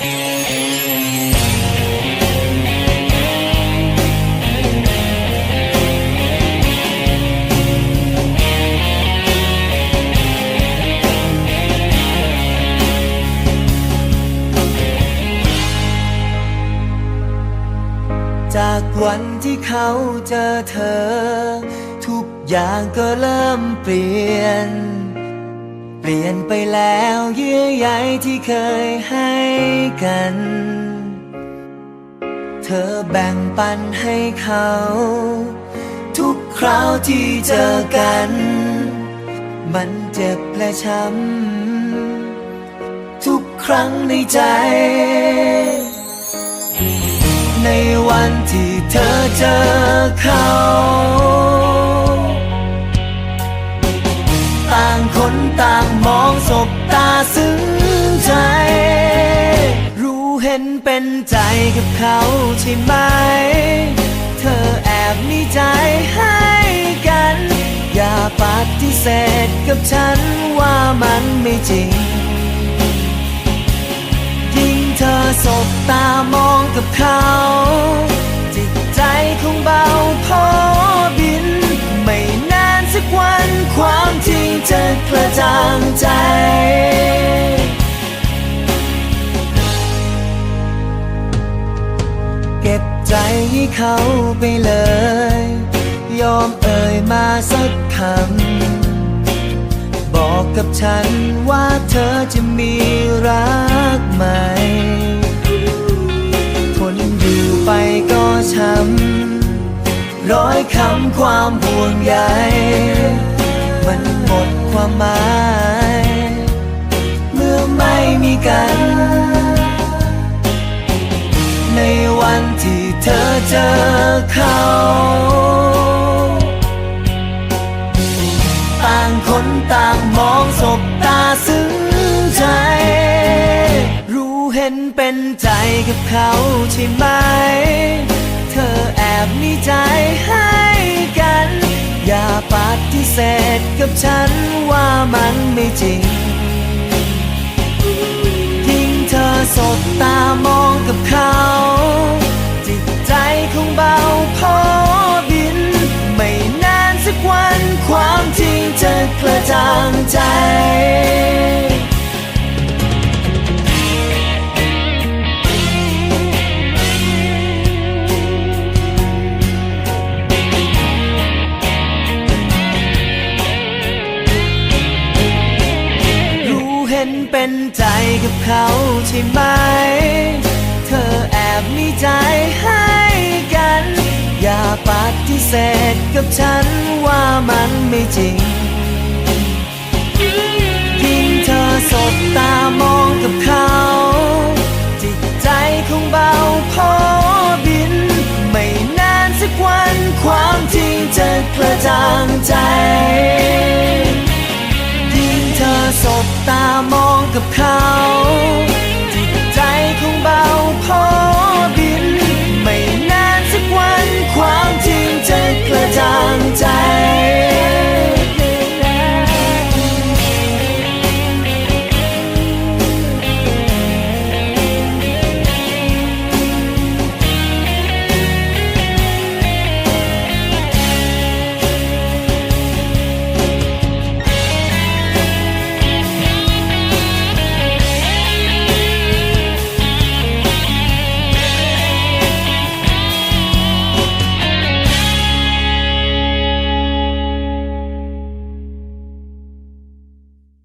จากวันที่เขาเจอเธอ ทุกอย่างก็เริ่มเปลี่ยน เปลี่ยนไปแล้วเยื่อใยที่เคยให้กัน เธอแบ่งปันให้เขา ทุกคราวที่เจอกัน มันเจ็บและช้ำทุกครั้งในใจ ในวันที่เธอเจอเขา คนต่างมองสบตาซึ้งใจ รู้เห็นเป็นใจกับเขาใช่ไหม เธอแอบมีใจให้กัน อย่าปฏิเสธกับฉันว่ามันไม่จริง ยิ่งเธอสบตามองกับเขา จิตใจคงเบา จะกระจ่างใจเก็บใจให้เขาไปเลย ยอมเอ่ยมาสักคำ บอกกับฉันว่าเธอจะมีรักใหม่ทนอยู่ไปก็ช้ำร้อยคำความห่วงใย ความหมาย เมื่อไม่มีกัน ในวันที่เธอเจอเขาต่างคนต่างมองสบตาซึ้งใจ รู้เห็นเป็นใจกับเขาใช่ไหม เธอแอบมีใจให้ เสธกับฉันว่ามันไม่จริง ยิ่งเธอสบตามองกับเขา จิตใจคงเบาพอบิน ไม่นานสักวันความจริงจะกระจ่างใจ เป็นใจกับเขาใช่ไหม เธอแอบมีใจให้กัน อย่าปฏิเสธกับฉันว่ามันไม่จริงยิ่งเธอสบตามองกับเขา จิตใจคงเบาพอบิน ไม่นานสักวันความจริงจะกระจ่างใจ สบตามองกับเขา